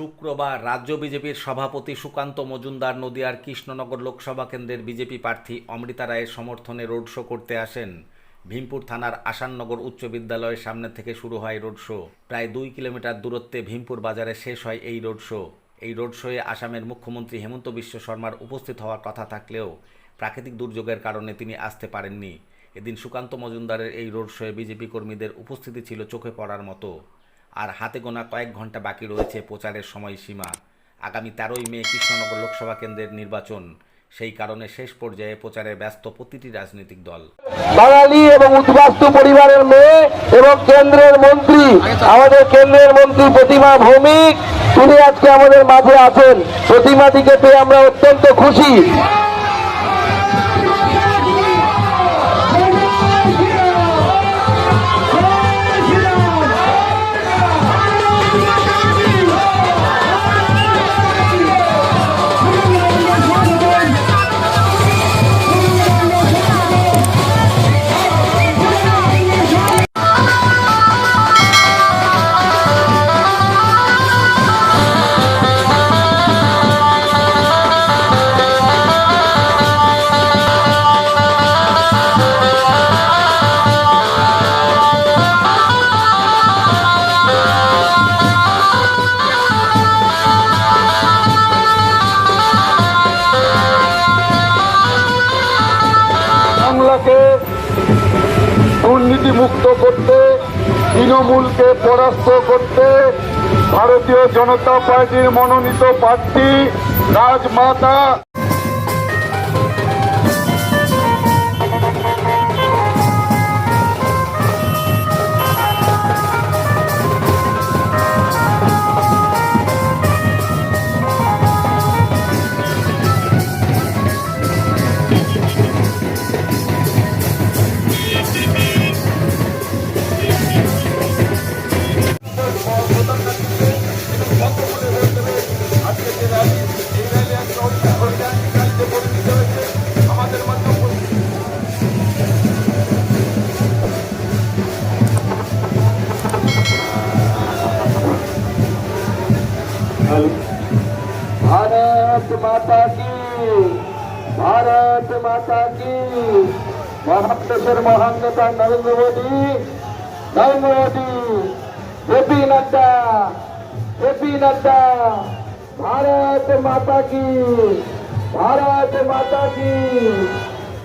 শুক্রবার রাজ্য বিজেপির সভাপতি সুকান্ত মজুমদার নদিয়ার কৃষ্ণনগর লোকসভা কেন্দ্রের বিজেপি প্রার্থী অমৃতা রায়ের সমর্থনে রোড শো করতে আসেন। ভীমপুর থানার আসাননগর উচ্চ বিদ্যালয়ের সামনে থেকে শুরু হয় রোড শো। প্রায় দুই কিলোমিটার দূরত্বে ভীমপুর বাজারে শেষ হয় এই রোড শো। এই রোড শোয়ে আসামের মুখ্যমন্ত্রী হেমন্ত বিশ্ব শর্মার উপস্থিত হওয়ার কথা থাকলেও প্রাকৃতিক দুর্যোগের কারণে তিনি আসতে পারেননি। এদিন সুকান্ত মজুমদারের এই রোড শোয়ে বিজেপি কর্মীদের উপস্থিতি ছিল চোখে পড়ার মতো। আর হাতে গোনা কয়েক ঘণ্টা বাকি রয়েছে প্রচারের সময়সীমা। আগামী তেরোই মে কৃষ্ণনগর লোকসভা কেন্দ্রের নির্বাচন। সেই কারণে শেষ পর্যায়ে প্রচারে ব্যস্ত প্রতিটি রাজনৈতিক দল। বাঙালি এবং উদ্বাস্তু পরিবারের মেয়ে এবং কেন্দ্রের মন্ত্রী, আমাদের কেন্দ্রের মন্ত্রী প্রতিমা ভৌমিক, তিনি আজকে আমাদের মাঝে আছেন। প্রতিমাটিকে পেয়ে আমরা অত্যন্ত খুশি। বাংলাকে দুর্নীতিমুক্ত করতে তৃণমূলকে পরাস্ত করতে ভারতীয় জনতা পার্টির মনোনীত প্রার্থী রাজমাতা भारत माता की भारत माता की মহাদেশের মহান নেতা নরেন্দ্র মোদী নরেন্দ্র মোদী জেপি নাড্ডা জেপি নাড্ডা ভারত মাতা কি ভারত মাতা কি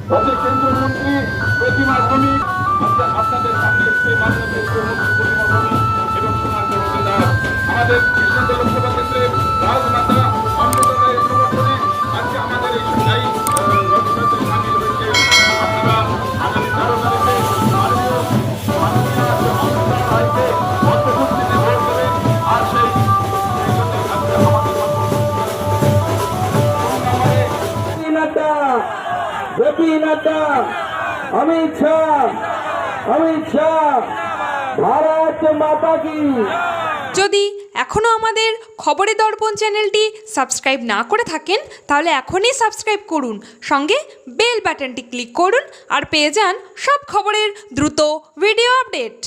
আমাদের কেন্দ্রীয় মন্ত্রী প্রতিমা ভৌমিক আজকে আপনাদের সামনে এসে মাননীয় কেন্দ্রীয় মন্ত্রী প্রতিমা ভৌমিক এবং কুমার মজুমদার আমাদের নাড্ডা, জেপি নাড্ডা, অমিত শাহ অমিত শাহ, ভারত মাতা কি। যদি এখনও আমাদের খবরের দর্পণ চ্যানেলটি সাবস্ক্রাইব না করে থাকেন, তাহলে এখনই সাবস্ক্রাইব করুন। সঙ্গে বেল বাটনটি ক্লিক করুন আর পেয়ে যান সব খবরের দ্রুত ভিডিও আপডেট।